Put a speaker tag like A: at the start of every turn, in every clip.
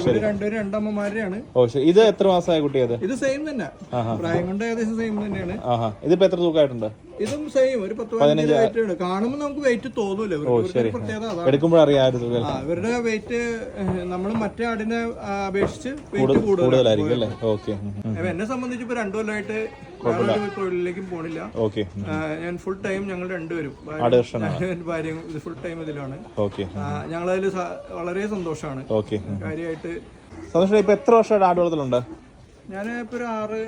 A: ഇവർ രണ്ടുപേരും രണ്ടമ്മമാരെയാണ്.
B: ഓ ശരി. ഇത് എത്ര മാസമായ കുട്ടി അത്?
A: ഇത് സെയിം തന്നെ. പ്രായം കൊണ്ട് ഏകദേശം സെയിം തന്നെയാണ്.
B: ആഹാ. ഇതിപ്പോ എത്ര തൂക്കമായിട്ടുണ്ട്?
A: ഇതും സെയിം ഒരു പത്ത് പതിനഞ്ച് വെയിറ്റ് കാണുമ്പോൾ നമുക്ക് വെയിറ്റ് തോന്നൂല. പ്രത്യേകത അതാണ്.
B: ആ
A: ഇവരുടെ വെയിറ്റ് നമ്മൾ മറ്റേ ആടിനെ ആ, അപേക്ഷിച്ച് വെയിറ്റ്
B: കൂടുതലായിരിക്കും അല്ലേ? ഓക്കെ.
A: അപ്പൊ എന്നെ സംബന്ധിച്ച് ഇപ്പൊ രണ്ടു കൊല്ലമായിട്ട് തൊഴിലിലേക്കും പോണില്ല.
B: ഓക്കെ
A: ഞാൻ ഫുൾ ടൈം ഞങ്ങൾ രണ്ടുപേരും.
B: ഭാര്യ.
A: ഭാര്യയും ഫുൾ ടൈം ഇതിലാണ്. ഞങ്ങളതിൽ വളരെ സന്തോഷമാണ് കാര്യമായിട്ട്
B: സന്തോഷം ഇപ്പൊ എത്ര വർഷമായിട്ട് ആടുവളത്തിലുണ്ട്
A: ഞാൻ ഇപ്പൊ ഒരു ആറ്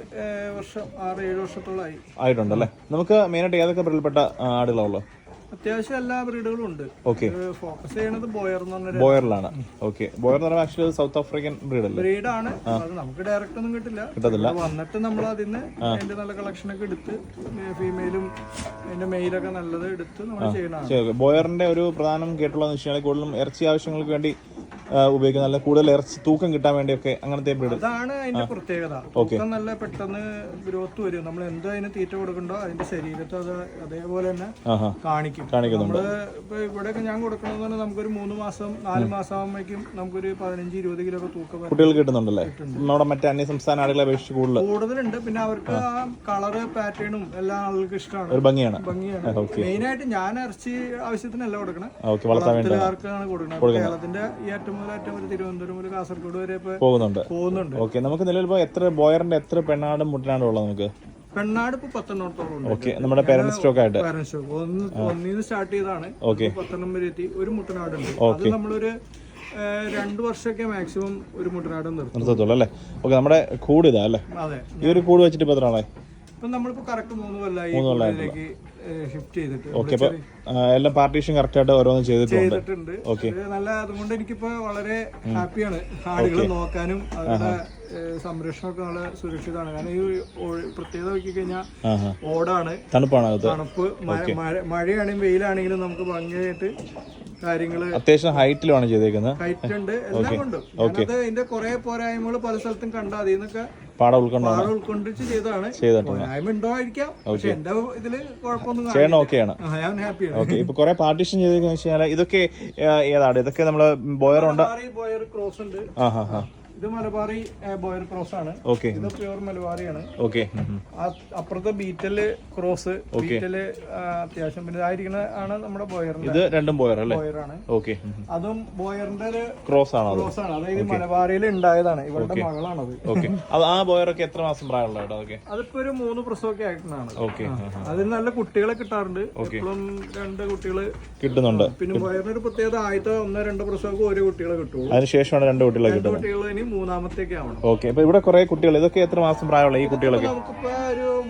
A: വർഷം ആറ് ഏഴ് വർഷത്തോളമായി
B: ആയിട്ടുണ്ടല്ലേ നമുക്ക് മെയിനായിട്ട് ഏതൊക്കെ പ്രിയപ്പെട്ട ആടുകളുള്ളൂ
A: അത്യാവശ്യം എല്ലാ ബ്രീഡുകളും ഉണ്ട്.
B: ഓക്കെ
A: ഫോക്കസ് ചെയ്യണത് ബോയർ എന്ന് പറഞ്ഞ
B: ബോയറിലാണ് ഓക്കെ ബോയർ എന്ന് പറയുമ്പോൾ ആക്ച്വലി സൗത്ത് ആഫ്രിക്കൻ ബ്രീഡ് അല്ലേ
A: ബ്രീഡാണ് അത് നമുക്ക് ഡയറക്റ്റ് ഒന്നും കിട്ടില്ല.
B: കിട്ടത്തില്ല.
A: വന്നിട്ട് നമ്മൾ അതിന് അതിന്റെ നല്ല കളക്ഷൻ ഒക്കെ എടുത്ത് ഫീമെയിലും അതിന്റെ മെയിലൊക്കെ നല്ലത് എടുത്ത് നമ്മൾ
B: ചെയ്യണം ബോയറിന്റെ ഒരു പ്രധാനം കേട്ടുള്ളതെന്ന് വെച്ചാൽ കൂടുതലും ഇറച്ചി ആവശ്യങ്ങൾക്ക് വേണ്ടി ഉപയോഗിക്കുന്ന നല്ല കൂടുതൽ ഇറച്ചി തൂക്കം കിട്ടാൻ വേണ്ടിയൊക്കെ അങ്ങനത്തെ ബ്രീഡ്
A: അതാണ് അതിന്റെ പ്രത്യേകത. തൂക്കം നല്ല പെട്ടെന്ന് ഗ്രോത്ത് വരും. നമ്മൾ എന്ത് അതിന് തീറ്റ കൊടുക്കണ്ടോ അതിന്റെ ശരീരത്തെ അത് അതേപോലെ തന്നെ കാണിക്കും. നമ്മൾ ഇപ്പൊ ഇവിടെയൊക്കെ ഞാൻ കൊടുക്കണമെന്ന് പറഞ്ഞാൽ നമുക്കൊരു മൂന്ന് മാസം നാല് മാസം ആകുമ്പോഴേക്കും നമുക്കൊരു പതിനഞ്ച് ഇരുപത് കിലോ ഒക്കെ തൂക്കം
B: കുട്ടികൾ കിട്ടുന്നുണ്ടല്ലേ? നമ്മുടെ മറ്റേ അന്യ സംസ്ഥാന ആളുകളെ അപേക്ഷിച്ച് കൂടുതൽ
A: കൂടുതലുണ്ട്. പിന്നെ അവർക്ക് ആ കളറ് പാറ്റേണും എല്ലാ ആളുകൾക്കും ഇഷ്ടമാണ്.
B: ഒരു ഭംഗിയാണ്.
A: ഭംഗിയാണ്. മെയിൻ ആയിട്ട് ഞാൻ ഇറച്ചി ആവശ്യത്തിനല്ല കൊടുക്കണേ. ആർക്കാണ് കൊടുക്കുന്നത്. കേരളത്തിന്റെ ഈ അറ്റം മുതൽ അറ്റം വരെ തിരുവനന്തപുരം മുതൽ കാസർഗോഡ് വരെ ഇപ്പൊ
B: പോകുന്നുണ്ട്.
A: പോകുന്നുണ്ട്.
B: ഓക്കെ നമുക്ക് നിലവിൽ ഇപ്പോൾ എത്ര ബോയറിന്റെ എത്ര പെണ്ണാടും മുട്ടനാടും ഉള്ളത് നമുക്ക്?
A: പെണ്ണാട് ഇപ്പൊ പത്തെണ്ണത്തോളം ഉണ്ട്.
B: ഓക്കെ നമ്മുടെ പേരന്റ് സ്റ്റോക്ക് ആയിട്ട്.
A: പാരന്റ് ഷോപ്പ് ഒന്ന് ഒന്നിന്ന് സ്റ്റാർട്ട് ചെയ്താണ്
B: ഓക്കെ.
A: പത്തെണ്ണം വരെ എത്തി. ഒരു മുട്ടനാടുണ്ട്. അത് നമ്മളൊരു രണ്ട് വർഷമൊക്കെ മാക്സിമം ഒരു മുട്ടനാട് നിർത്തും.
B: നിർത്തത്തുള്ളൂ അല്ലേ? ഓക്കെ നമ്മുടെ കൂട് ഇതാ അല്ലേ? ഈ ഒരു കൂട് വെച്ചിട്ട്
A: ഇപ്പൊ എത്ര കറക്റ്റ് മൂന്ന്
B: ഓക്കെ എല്ലാം പാർട്ടീഷൻ കറക്റ്റ് ആയിട്ട് ഓരോന്നും ചെയ്തിട്ടുണ്ട്.
A: ഇത് നല്ല അതുകൊണ്ട് എനിക്കിപ്പോ വളരെ ഹാപ്പിയാണ് ആളുകളെ നോക്കാനും അവരുടെ സംരക്ഷണമൊക്കെ നല്ല സുരക്ഷിതമാണ്. കാരണം ഈ പ്രത്യേകത നോക്കി കഴിഞ്ഞാൽ ഓടാണ്.
B: തണുപ്പാണ്
A: തണുപ്പ് മഴ- മഴ- മഴയാണെങ്കിലും വെയിലാണെങ്കിലും നമുക്ക് ഭംഗിയായിട്ട് കാര്യങ്ങൾ
B: അത്യാവശ്യം ഹൈറ്റിലാണ് ചെയ്തേക്കുന്നത്.
A: ഹൈറ്റ് ഉണ്ട് എല്ലാം കൊണ്ടും ഞാനത് ഇതിന്റെ കുറെ പോരായ്മകൾ പല സ്ഥലത്തും കണ്ട അതിൽ നിന്നൊക്കെ
B: പാടം ഉൾക്കൊണ്ടാണ്
A: ഉൾക്കൊണ്ടിച്ച് ചെയ്തതാണ്.
B: ചെയ്തിട്ടുണ്ട്. ഓക്കെയാണ് ഓക്കെ ഇപ്പൊ കുറെ പാർട്ടീഷൻ ചെയ്തേക്കെന്ന് വെച്ചാൽ ഇതൊക്കെ ഏതാണ്? ഇതൊക്കെ നമ്മൾ ബോയർ ഉണ്ട്?
A: ബോയർ ക്രോസ് ഉണ്ട്.
B: ആ ഹാ ഹാ
A: ഇത് മലബാറി ബോയർ ക്രോസ് ആണ്.
B: ഓക്കെ.
A: ഇത് പ്യൂർ മലബാറിയാണ്.
B: ഓക്കെ.
A: അപ്പുറത്തെ ബീറ്റൽ ക്രോസ് ബീറ്റൽ അത്യാവശ്യം പിന്നെ ഇതായിരിക്കുന്ന ആണ് നമ്മുടെ ബോയറിന്റെ
B: ഇത് രണ്ടും ബോയർ അല്ലേ?
A: ബോയറാണ്
B: ഓക്കെ.
A: അതും ബോയറിന്റെ ഒരു
B: ക്രോസ് ആണ്
A: ക്രോസ് ആണ്. അതായത് മലബാറിയിൽ ഉണ്ടായതാണ്. ഇവരുടെ മകളാണത്.
B: ഓക്കെ. അത് ആ ബോയറൊക്കെ എത്ര മാസം പ്രായമുള്ള അതൊക്കെ?
A: അതിപ്പോ ഒരു മൂന്ന് പ്രസവമൊക്കെ ആയിട്ടാണ്
B: ഓക്കെ.
A: അതിൽ നല്ല കുട്ടികളെ കിട്ടാറുണ്ട്. ഇപ്പോഴും രണ്ട് കുട്ടികൾ
B: കിട്ടുന്നുണ്ട്.
A: പിന്നെ ബോയറിന് ഒരു പ്രത്യേകത ആദ്യത്തെ ഒന്നോ രണ്ടോ പ്രസവമൊക്കെ ഒരു കുട്ടികളെ കിട്ടുള്ളൂ.
B: അതിനുശേഷമാണ് രണ്ട് കുട്ടികളെ കിട്ടുന്നത്.
A: കുട്ടികൾ ഇനി മൂന്നാമത്തേക്ക് ആവണം.
B: ഓക്കെ അപ്പൊ ഇവിടെ കുറെ കുട്ടികൾ ഇതൊക്കെ എത്ര മാസം പ്രായമുള്ള ഈ കുട്ടികളൊക്കെ?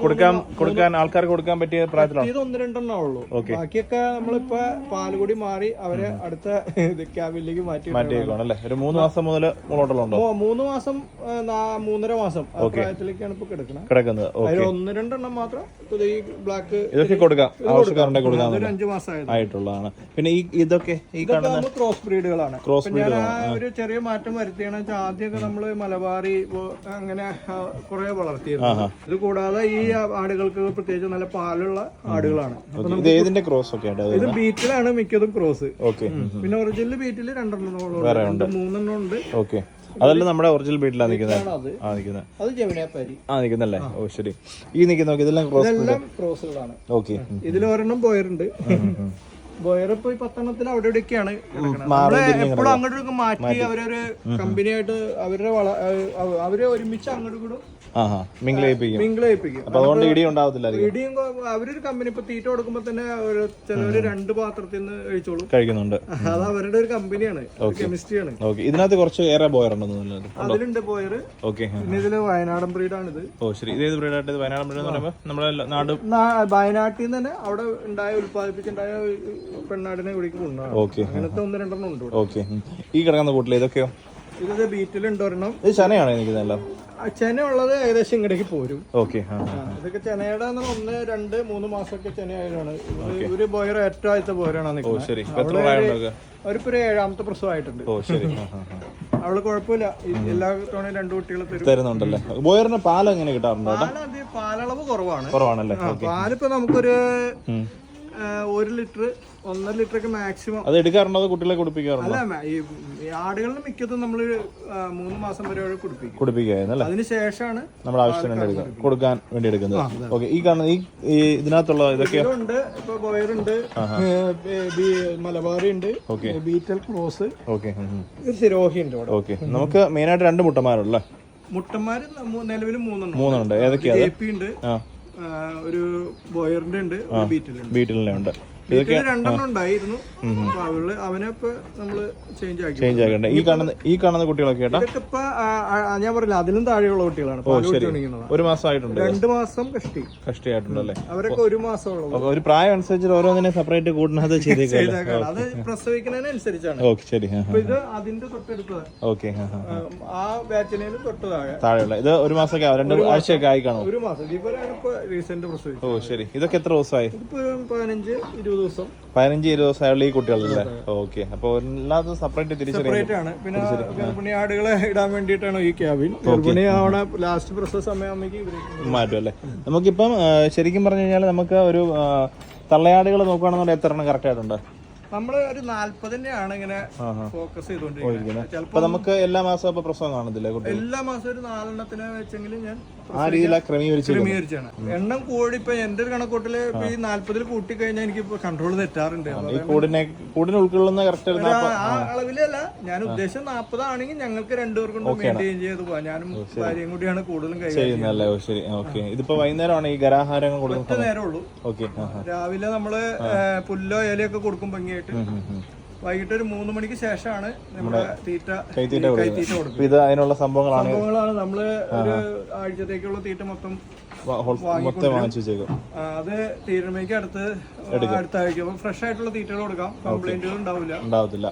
B: കൊടുക്കാൻ കൊടുക്കാൻ ആൾക്കാർക്ക് കൊടുക്കാൻ പറ്റിയ പ്രായത്തിലാണ്?
A: ഇത് ഒന്ന് രണ്ടെണ്ണേ ഉള്ളൂ. ബാക്കിയൊക്കെ നമ്മളിപ്പോ പാലുകൂടി മാറി അവരെ അടുത്ത ക്യാബിലേക്ക് മാറ്റി
B: മാറ്റിയേക്കാണ് അല്ലേ? ഒരു മൂന്ന് മാസം മുതൽ മുന്നോട്ടുള്ളതുണ്ടോ
A: മൂ- മൂന്ന് മാസം മൂന്നര മാസം പ്രായത്തിലേക്കാണ് ഇപ്പൊ കിടക്കുന്നത്.
B: കിടക്കുന്നത്
A: അതിൽ ഒന്ന് രണ്ടെണ്ണം മാത്രം ഈ ബ്ലാക്ക്
B: ഇതൊക്കെ കൊടുക്കാം. ആവശ്യക്കാരുടെ കൊടുക്കാൻ
A: അതൊരു അഞ്ചു മാസം
B: ആയിട്ടുള്ളതാണ്. പിന്നെ ഈ ഇതൊക്കെ ഈ
A: ക്രോസ് ബ്രീഡുകളാണ് ക്രോസ് ആ. ഒരു ചെറിയ മാറ്റം വരുത്തിയാണ് വെച്ചാൽ ആദ്യമൊക്കെ നമ്മൾ മലബാറി അങ്ങനെ കുറെ വളർത്തിയിരുന്നു. ഇത് കൂടാതെ ഈ ആടുകൾക്ക് പ്രത്യേകിച്ച് നല്ല പാലുള്ള ആടുകളാണ്.
B: ഏതിന്റെ ക്രോസ് ഒക്കെ
A: ഇത് ബീറ്റിലാണ് മിക്കതും ക്രോസ്
B: ഓക്കെ.
A: പിന്നെ ഒറിജിനൽ ബീറ്റിൽ രണ്ടെണ്ണം രണ്ട് മൂന്നെണ്ണം ഉണ്ട്.
B: ഓക്കെ. അതല്ല നമ്മുടെ ഒറിജിനൽ ബീറ്റിലാണ് നിൽക്കുന്നത് ആ നിൽക്കുന്നത് ആ നിൽക്കുന്നല്ലേ ഓ ശരി. ഈ നിൽക്കുന്ന ഇതെല്ലാം ക്രോസ് ഓക്കെ.
A: ഇതിൽ ഒരെണ്ണം ബോയർ ഇപ്പൊ പത്തെണ്ണത്തിൽ അവിടെ ഇവിടെയൊക്കെയാണ് എപ്പോഴും അങ്ങോട്ടും മാറ്റി അവരൊരു കമ്പനിയായിട്ട് അവരുടെ വള അവരെ ഒരുമിച്ച് അങ്ങോട്ടും
B: കൂടും
A: ഇടിയും അവരൊരു കമ്പനി ഇപ്പൊ തീറ്റ കൊടുക്കുമ്പോ തന്നെ ചിലവര് രണ്ട് പാത്രത്തിൽ നിന്ന് കഴിച്ചോളും.
B: കഴിക്കുന്നുണ്ട്.
A: അത് അവരുടെ ഒരു കമ്പനിയാണ് കെമിസ്ട്രിയാണ്.
B: ഇതിനകത്ത് കുറച്ച് ഏറെ ബോയർ ഉണ്ടെന്ന്
A: അതിലുണ്ട് ബോയർ
B: ഓക്കെ
A: പിന്നെ ഇതിൽ വയനാടൻ ബ്രീഡാണിത്.
B: ഓ ശരി. ഇത് ബ്രീഡായിട്ട് വയനാടൻ ബ്രീഡ് എന്ന് പറയുമ്പോൾ നമ്മുടെ നാട്
A: വയനാട്ടിൽ നിന്ന് തന്നെ അവിടെ ഉണ്ടായ ഉത്പാദിപ്പിച്ചുണ്ടായ പെണ്ണാടിനെ ഇവിടേക്ക് കൊണ്ടുപോകണം.
B: ഓക്കെ.
A: അങ്ങനത്തെ ഒന്ന് രണ്ടെണ്ണം ഉണ്ട് ഇവിടെ.
B: ഓക്കെ. ഈ കിടക്കുന്ന കൂട്ടിൽ ഇതൊക്കെയോ?
A: ഇത് ബീറ്റിലുണ്ട് ഒരെണ്ണം
B: ഇത് ചനയാണോ എനിക്ക്
A: ആ ചെന ഉള്ളത് ഏകദേശം ഇങ്ങടേക്ക് പോരും.
B: ഓക്കെ ആ.
A: ആ, ഇതൊക്കെ ചെനയുടെ എന്ന് ഒന്ന് രണ്ട് മൂന്ന് മാസമൊക്കെ ചെനയായാണ് ഒരു ബോയർ ഏറ്റവും ആദ്യത്തെ ബോയറാണ് നിൽക്കുന്നത്.
B: ശരി. ഇപ്പൊ എത്ര പ്രായമുണ്ടൊക്കെ
A: അവരിപ്പോ ഒരു ഏഴാമത്തെ പ്രസവമായിട്ടുണ്ട്.
B: ഓ ശരി. ആ, ആ, ആ.
A: അവൾ കുഴപ്പമില്ല. ഈ എല്ലാ തവണയും രണ്ടു കുട്ടികളെ തരും.
B: തരുന്നുണ്ടല്ലേ? ബോയറിന് പാൽ എങ്ങനെ കിട്ടാറുണ്ടോ
A: പാൽ അത് പാലളവ് കുറവാണ്.
B: കുറവാണല്ലേ?
A: ആ, പാലിപ്പോ നമുക്കൊരു
B: ഉം.
A: ആ, ഒരു ലിറ്റർ ഒന്നര ലിറ്റർ ഒക്കെ മാക്സിമം.
B: അത് എടുക്കാറുണ്ടോ കുട്ടികളെ കുടിപ്പിക്കാറുണ്ടോ?
A: അല്ല ഈ ആടുകളിൽ മിക്കതും നമ്മൾ മൂന്ന് മാസം വരെ കുടിപ്പിക്കും.
B: കുടിപ്പിക്കായിരുന്നല്ലേ
A: അതിന് ശേഷമാണ്
B: നമ്മുടെ ആവശ്യത്തിന് കൊടുക്കാൻ വേണ്ടി എടുക്കുന്നത്. ഓക്കെ ഈ കാണുന്ന ഈ ഇതിനകത്തുള്ള ഇതൊക്കെ
A: ഉണ്ട് ഇപ്പൊ ബോയറുണ്ട് മലബാറി ഉണ്ട് ബീറ്റൽ ക്രോസ്
B: ഓക്കെ
A: സിരോഹി ഉണ്ട്
B: ഓക്കെ നമുക്ക് മെയിനായിട്ട് രണ്ട് മുട്ടന്മാരുള്ള
A: മുട്ടന്മാര് നിലവിൽ മൂന്നെണ്ണം
B: മൂന്നെണ്ണം
A: ഏതൊക്കെയാണ് ഒരു ബോയറിന്റെ ഉണ്ട്.
B: ബീറ്റലിന്റെ ഉണ്ട്.
A: ഉണ്ടായിരുന്നു. അവനെ നമ്മൾ ചേഞ്ച് ആക്കി
B: ചേഞ്ച് ആക്കണ്ടേ? ഈ കാണുന്ന ഈ കാണുന്ന കുട്ടികളൊക്കെ
A: ഞാൻ പറഞ്ഞില്ല അതിലും താഴെയുള്ള കുട്ടികളാണ്.
B: ഒരു മാസമായിട്ടുണ്ട്
A: രണ്ട് മാസം കഷ്ടി.
B: കഷ്ടിയായിട്ടുണ്ടല്ലേ?
A: അവരൊക്കെ ഒരു മാസം ഉള്ളത്
B: ഒരു പ്രായം അനുസരിച്ച് ഓരോന്നിനെ സെപ്പറേറ്റ് കൂടിനത്
A: ചെയ്തേക്കാം. അത് പ്രസവിക്കുന്നതിനനുസരിച്ചാണ്.
B: ഓക്കെ ശരി.
A: ഇത് അതിന്റെ തൊട്ടടുത്ത്
B: ഓക്കെ
A: ആ ബാച്ചിനേലും തൊട്ട് താഴെ
B: താഴെയുള്ള. ഇത് ഒരു മാസമൊക്കെ രണ്ട് ആഴ്ചയൊക്കെ ആയി കാണും
A: ഒരു മാസം. ഇവരാണ് ഇപ്പൊ റീസെന്റ് പ്രസവിച്ചത്.
B: ഓ ശരി. ഇതൊക്കെ എത്ര ദിവസമായി?
A: പതിനഞ്ച് ഇരുപത് ദിവസം.
B: പതിനഞ്ച് ഇരുപത് ദിവസമായുള്ള ഈ കുട്ടികളല്ലേ ഓക്കെ. അപ്പൊ എല്ലാതും സെപ്പറേറ്റ് തിരിച്ചറിയാം
A: സെപ്പറേറ്റ് ആണ്. പിന്നെ ഗർഭിണി ആടുകളെ ഇടാൻ വേണ്ടിയിട്ടാണ് ഈ ക്യാബിൻ ഗർഭിണി ആവണ ലാസ്റ്റ് പ്രസവ സമയമാകുമ്പോഴേക്കും
B: മാറ്റും അല്ലേ നമുക്കിപ്പം ശരിക്കും പറഞ്ഞു കഴിഞ്ഞാൽ നമുക്ക് ഒരു തള്ളയാടുകൾ നോക്കുകയാണെന്നുണ്ടെങ്കിൽ എത്ര എണ്ണം കറക്റ്റ് ആയിട്ടുണ്ട്?
A: നമ്മൾ ഒരു നാല്പതിന്റെയാണ് ഇങ്ങനെ ഫോക്കസ് ചെയ്തോണ്ടിരിക്കുന്നത് ചിലപ്പോ
B: നമുക്ക് എല്ലാ മാസവും അപ്പൊ പ്രസവം കാണത്തില്ലേ
A: എല്ലാ മാസവും ഒരു നാലെണ്ണത്തിനെ വെച്ചെങ്കിലും ഞാൻ
B: ആ രീതിയിലാണ്
A: ക്രമീകരിച്ചാണ്. എണ്ണം കൂടി ഇപ്പൊ എന്റെ ഒരു കണക്കൂട്ടിൽ ഈ നാല്പതിൽ കൂട്ടി കഴിഞ്ഞാൽ എനിക്ക് കൺട്രോൾ തെറ്റാറുണ്ട്.
B: കൂടിനെ ഉൾക്കൊള്ളുന്ന കറക്റ്റ്
A: ആ. അളവിലല്ല ഞാൻ ഉദ്ദേശം നാപ്പതാണെങ്കിൽ ഞങ്ങൾക്ക് രണ്ടുപേർക്കും മെയിന്റെയിൻ ചെയ്ത് പോവാം. ഞാനും ഭാര്യയും കൂടിയാണ് കൂടുതലും
B: ചെയ്യുന്നല്ലേ ശരി. ഓക്കെ. ഇതിപ്പോ വൈകുന്നേരമാണ് ഈ ഗരാഹാരങ്ങൾ കൊടുക്കുന്നത്
A: നേരമുള്ളൂ
B: ഓക്കെ.
A: രാവിലെ നമ്മൾ പുല്ലോ ഇലയൊക്കെ കൊടുക്കും ഭംഗിയായിട്ട് വൈകിട്ട് ഒരു മൂന്ന് മണിക്ക് ശേഷമാണ് നമ്മുടെ തീറ്റ
B: കൈത്തീറ്റ
A: കൊടുക്കുന്നത്. കൊടുക്കും
B: ഇത് അതിനുള്ള സംഭവങ്ങളാണ്
A: സംഭവങ്ങളാണ് നമ്മൾ ഒരു ആഴ്ചത്തേക്കുള്ള തീറ്റ മൊത്തം അത് തീരുമേക്ക് അടുത്ത് അടുത്ത ആഴ്ച ഫ്രഷ് ആയിട്ടുള്ള തീറ്റകൾ കൊടുക്കാം. കംപ്ലൈന്റുകൾ ഉണ്ടാവില്ല.
B: ഉണ്ടാവത്തില്ല.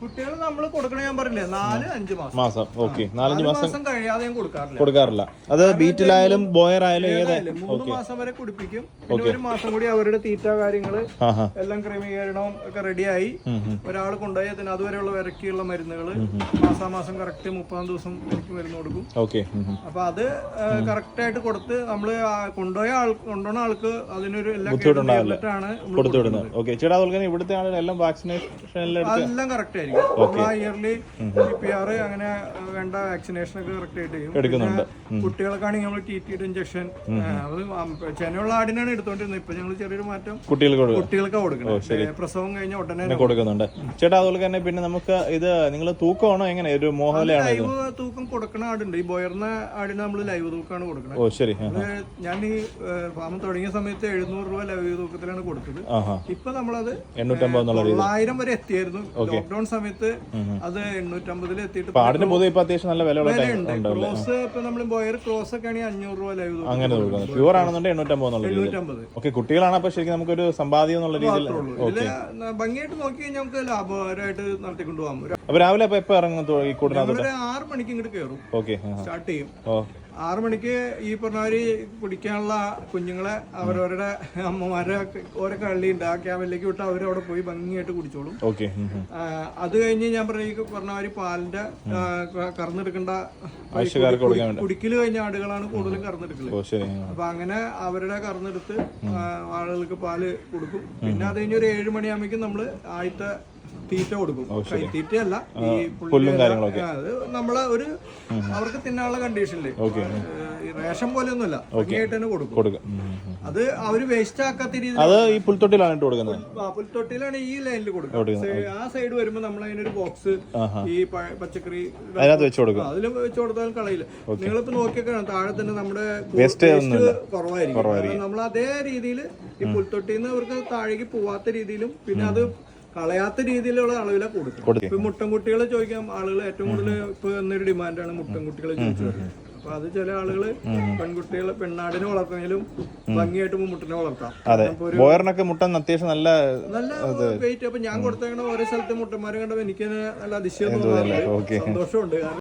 A: കുട്ടികൾ നമ്മൾ കൊടുക്കണ ഞാൻ പറഞ്ഞില്ലേ നാല് അഞ്ച് മാസം.
B: മാസം. ഓക്കെ നാലഞ്ച് മാസം
A: കഴിയാതെ ഞാൻ കൊടുക്കാറില്ല.
B: കൊടുക്കാറില്ല. അത് ബീറ്റിലായാലും ബോയർ ആയാലും ഏത്
A: ഏതായാലും മൂന്ന് മാസം വരെ കുടിപ്പിക്കും. പിന്നെ ഒരു മാസം കൂടി അവരുടെ തീറ്റ
B: കാര്യങ്ങൾ
A: എല്ലാം ക്രമീകരണവും ഒക്കെ റെഡിയായി. ഒരാൾ കൊണ്ടുപോയി അതിന് അതുവരെയുള്ള വിരക്കിയുള്ള മരുന്നുകൾ മാസാമാസം കറക്റ്റ് മുപ്പതാം ദിവസം എനിക്ക് മരുന്ന് കൊടുക്കും.
B: ഓക്കെ
A: അപ്പൊ അത് കറക്റ്റ് ആയിട്ട് കൊടുത്ത് നമ്മൾ കൊണ്ടുപോയ ആൾ കൊണ്ടുപോണ ആൾക്ക് അതിനൊരു എല്ലാം
B: കൊടുത്തു വിടുന്നത്. ഓക്കെ ചേട്ടാ അതുപോലെ ഇവിടുത്തെ വാക്സിനേഷൻ എല്ലാം എടുത്ത്
A: അതെല്ലാം കറക്റ്റ് ആയിരിക്കും. നമ്മൾ ഇയർലി പി ആർ അങ്ങനെ വേണ്ട വാക്സിനേഷൻ ഒക്കെ കറക്റ്റ് ആയിട്ട് ചെയ്യും. കുട്ടികൾക്കാണെങ്കിൽ നമ്മൾ ടി ടിയുടെ ഇഞ്ചക്ഷൻ അത് ചെനയുള്ള ആടിനാണ് എടുത്തോണ്ടിരുന്നത്. ഇപ്പൊ ഞങ്ങൾ ചെറിയൊരു മാറ്റം
B: കുട്ടികൾക്ക്
A: കുട്ടികൾക്ക് കൊടുക്കണം. പ്രസവം കഴിഞ്ഞ ഉടനെ
B: കൊടുക്കുന്നുണ്ട്. ചേട്ടാ അതുപോലെ തന്നെ പിന്നെ നമുക്ക് ഇത് നിങ്ങൾ തൂക്കമാണോ എങ്ങനെ? ഒരു മോഹലയാണോ ഇത്?
A: ലൈവ് തൂക്കം കൊടുക്കണ ആടുണ്ട്. ഈ ബോയർന്ന ആടിന് നമ്മൾ ലൈവ് തൂക്കാണ് കൊടുക്കുന്നത്
B: ഓ ശരി.
A: ഞാൻ ഈ ഫാം തുടങ്ങിയ സമയത്ത് എഴുന്നൂറ് രൂപ ലൈവ് തൂക്കത്തിലാണ് കൊടുത്തത്. ഇപ്പൊ നമ്മളത് തൊള്ളായിരം വരെ എത്തിയായിരുന്നു. ലോക്ക്ഡൌൺ സമയത്ത് അത് എണ്ണൂറ്റമ്പതിൽ എത്തിയിട്ട്
B: പാടിന് പൊതുവെ ഇപ്പൊ അത്യാവശ്യം നല്ല വില ടൈം
A: ഉണ്ട്
B: ഉണ്ട്
A: ക്രോസ് ഇപ്പൊ നമ്മൾ ബോയർ ക്രോസ് ഒക്കെ ആണെങ്കിൽ അഞ്ഞൂറ് രൂപ ലൈവ്
B: അങ്ങനെ കൊടുക്കുന്നത്? പ്യുവർ ആണെന്നുണ്ടെങ്കിൽ എണ്ണൂറ്റമ്പത്
A: എണ്ണൂറ്റമ്പത്.
B: ഓക്കെ കുട്ടികളാണ് അപ്പൊ ശരിക്കും നമുക്കൊരു സമ്പാദ്യം എന്നുള്ള രീതിയിൽ.
A: ഭംഗിയായിട്ട് നോക്കി കഴിഞ്ഞാൽ നമുക്ക് ലാഭകരമായിട്ട് നടത്തിക്കൊണ്ടുപോകാം
B: അപ്പൊ രാവിലെ എപ്പോ ഇറങ്ങും ഈ കൂടിനകത്തോട്ട്?
A: ആറ് മണിക്ക് ഇങ്ങോട്ട് കയറും.
B: ഓക്കെ
A: സ്റ്റാർട്ട് ചെയ്യും. ആറു മണിക്ക് ഈ പറഞ്ഞവര് കുടിക്കാനുള്ള കുഞ്ഞുങ്ങളെ അവരവരുടെ അമ്മമാരെ ഓരോ കള്ളിയുണ്ട്. ആ ക്യാമ്പിലേക്ക് വിട്ട് അവരവിടെ പോയി ഭംഗിയായിട്ട് കുടിച്ചോളും. അത് കഴിഞ്ഞ് ഞാൻ പറഞ്ഞ ഈ പറഞ്ഞവര് പാലിന്റെ കറന്നെടുക്കേണ്ട കുടിക്കൽ കഴിഞ്ഞ ആടുകളാണ് കൂടുതലും
B: കറന്നെടുക്കൽ.
A: അപ്പൊ അങ്ങനെ അവരുടെ കറന്നെടുത്ത് ആളുകൾക്ക് പാൽ കൊടുക്കും. പിന്നെ അത് കഴിഞ്ഞ് ഒരു ഏഴ് മണിയാകുമ്പോഴേക്കും നമ്മൾ ആദ്യത്തെ തീറ്റ കൊടുക്കും. തീറ്റയല്ല ഈ പുല്ല്
B: കാര്യങ്ങളൊക്കെ.
A: അത് നമ്മൾ ഒരു അവർക്ക് തിന്നാനുള്ള കണ്ടീഷനിൽ റേഷൻ പോലെ ഒന്നുമില്ല ഭംഗിയായിട്ട് തന്നെ കൊടുക്കും. അത് അവർ വേസ്റ്റ് ആക്കാത്ത രീതിയിൽ
B: അത് ഈ പുൽത്തൊട്ടിലാണ് ഇട്ട് കൊടുക്കുന്നത്
A: പുൽത്തൊട്ടിലാണ് ഈ ലൈനിൽ കൊടുക്കുന്നത്. ആ സൈഡ് വരുമ്പോ നമ്മൾ അതിനൊരു ബോക്സ് ഈ പച്ചക്കറി
B: അതിനകത്ത് വെച്ച് കൊടുക്കും.
A: അതിൽ വെച്ച് കൊടുത്താൽ കളയില്ല. നിങ്ങളിപ്പോ നോക്കിയൊക്കെ താഴെ തന്നെ നമ്മുടെ
B: വേസ്റ്റ്.
A: കുറവായിരിക്കും. നമ്മൾ അതേ രീതിയിൽ ഈ പുൽത്തൊട്ടിന്ന് അവർക്ക് താഴേക്ക് പോവാത്ത രീതിയിലും പിന്നെ അത് കളയാത്ത രീതിയിലുള്ള അളവിലാണ് കൊടുക്കും. ഇപ്പൊ മുട്ടൻകുട്ടികളെ ചോദിക്കാം ആളുകൾ ഏറ്റവും കൂടുതൽ ഇപ്പൊ എന്നൊരു ഡിമാൻഡാണ് മുട്ടൻകുട്ടികളെ ചോദിച്ചത്. അപ്പൊ അത് ചില ആളുകൾ പെൺകുട്ടികളെ പെണ്ണാടിനെ വളർത്തുന്നതിലും ഭംഗിയായിട്ട് മുട്ടനെ വളർത്താം.
B: അതെ. ബോയറിനൊക്കെ മുട്ട അത്യാവശ്യം നല്ല
A: നല്ല വെയിറ്റ് അപ്പൊ ഞാൻ കൊടുത്തേക്കണ ഓരോ സ്ഥലത്തെ മുട്ടന്മാരെ കണ്ടപ്പോ എനിക്ക് നല്ല അതിശയം തോന്നാറുണ്ട്. സന്തോഷമുണ്ട്.